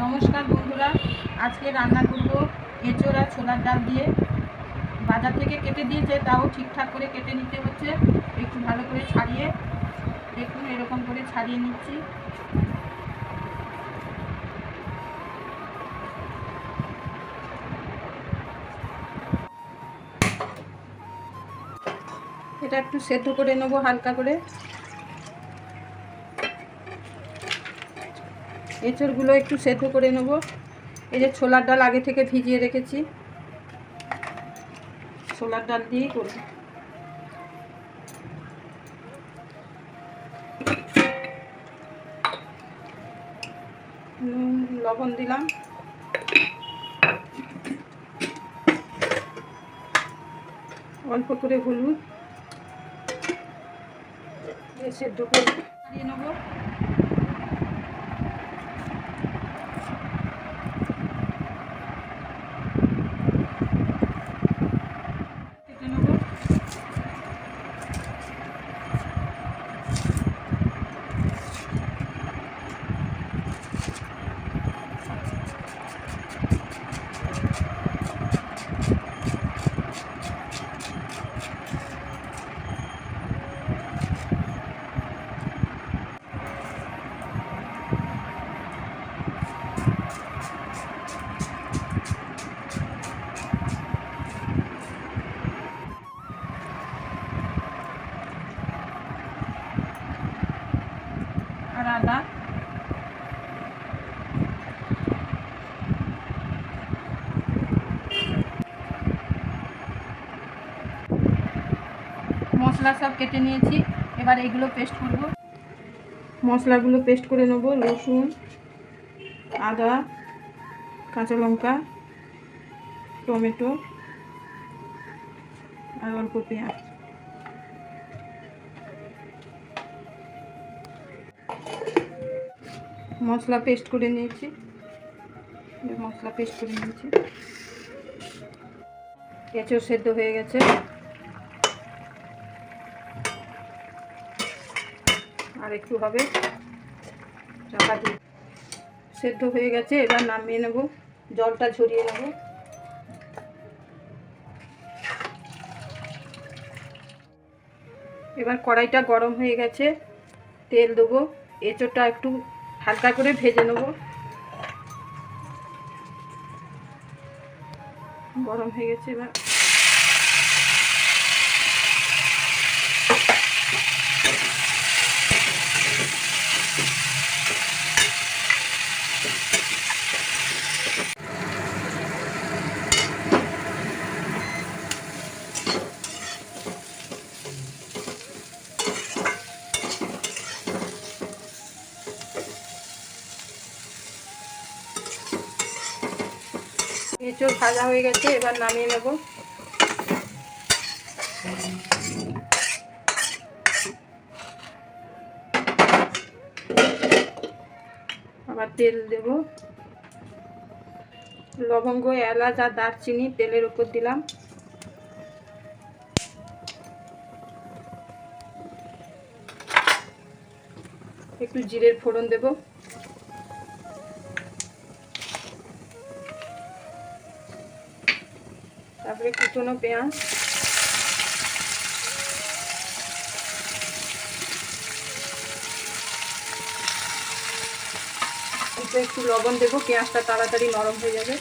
নমস্কার বন্ধুরা, আজকে রান্না করব এঁচোড় আর ছোলার ডাল দিয়ে। বাজার থেকে কেটে দিয়েছে, তাও ঠিকঠাক করে কেটে নিতে হচ্ছে। একটু ভালো করে ছাড়িয়ে, দেখুন এরকম করে ছাড়িয়ে নিচ্ছি। এটা একটু সেদ্ধ করে নেব হালকা করে। এঁচড়গুলো একটু সেদ্ধ করে নেব। এই যে ছোলার ডাল আগে থেকে ভিজিয়ে রেখেছি। ছোলার ডাল দিয়েই করব। লবণ দিলাম। অল্প করে হলুদ। সেদ্ধ করে নেব কেটে নেব আর আদা মশলা সব কেটে নিয়েছি। এবার এইগুলো পেস্ট করব। মশলাগুলো পেস্ট করে নেব, রসুন, আদা, কাঁচা লঙ্কা, টমেটো আর অল্প পেঁয়াজ। মশলা পেস্ট করে নিয়েছি। মশলা পেস্ট করে নিয়েছি। এঁচড় সেদ্ধ হয়ে গেছে। আর একটু হবে চাপা দিয়ে। সেদ্ধ হয়ে গেছে, এবার নামিয়ে নেব, জলটা ঝরিয়ে নেব। এবার কড়াইটা গরম হয়ে গেছে, তেল দেবো, এঁচোড়টা একটু হালকা করে ভেজে নেব। গরম হয়ে গেছে এবার। এঁচড় ভাজা হয়ে গেছে, এবার নামিয়ে নেব। আবার তেল দেব। লবঙ্গ, এলাচ আর দারচিনি তেলের উপর দিলাম। একটু জিরের ফোড়ন দেবো। তারপরে কুচনো পেঁয়াজ। একটু লবণ দেবো পেঁয়াজটা তাড়াতাড়ি নরম হয়ে যাবে।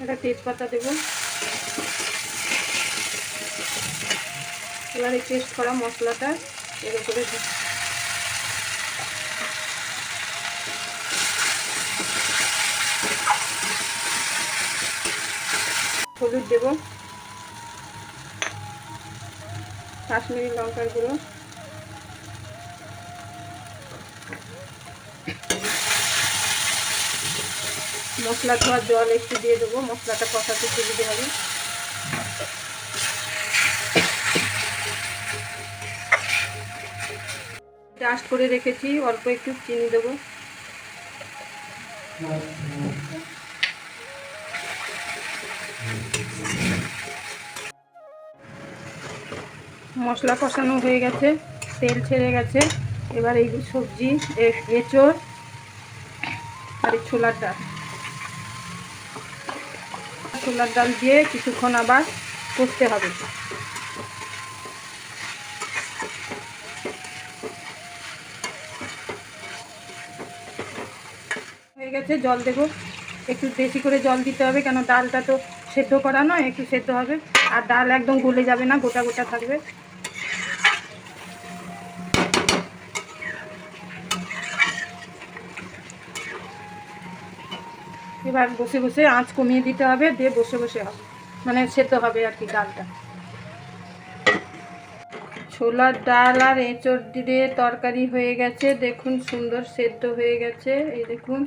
একটা তেজপাতা দেবো। এবার এই পেস্ট করা মশলাটা এর উপরে। হলুদ দেব। কাশ্মীরি লঙ্কার গুঁড়ো। মশলা ধোয়ার জল একটু দিয়ে দেবো। মশলাটা কষাতে সুবিধে হবে। ডাস্ট করে রেখেছি, অল্প একটু চিনি দেবো। মশলা কষানো হয়ে গেছে, তেল ছেড়ে গেছে। এবার এই সবজি এঁচোড় আর এই ছোলার ডাল। ছোলার ডাল দিয়ে কিছুক্ষণ আবার করতে হবে। গেছে, জল দেবো। একটু বেশি করে জল দিতে হবে, কেন ডালটা তো সেদ্ধ করা নয়, একটু সেদ্ধ হবে। আর ডাল একদম গলে যাবে না, গোটা গোটা থাকবে। এবার বসে বসে আঁচ কমিয়ে দিতে হবে, দিয়ে বসে বসে হবে। মানে সেদ্ধ হবে আর কি ডালটা। ছোলার ডাল আর এঁচড় দিয়ে তরকারি হয়ে গেছে, দেখুন সুন্দর সেদ্ধ হয়ে গেছে, এই দেখুন।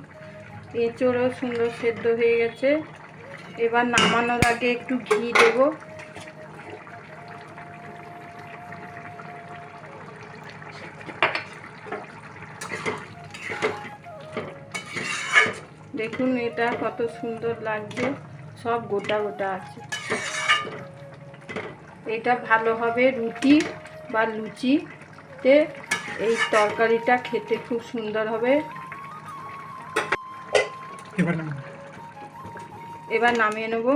এঁচড়ও সুন্দর সেদ্ধ হয়ে গেছে। এবার নামানোর আগে একটু ঘি দেব। দেখুন এটা কত সুন্দর লাগছে। সব গোটা গোটা আছে। এটা ভালো হবে রুটি বা লুচিতে। এই তরকারিটা খেতে খুব সুন্দর হবে। এবার নামিয়ে নেব।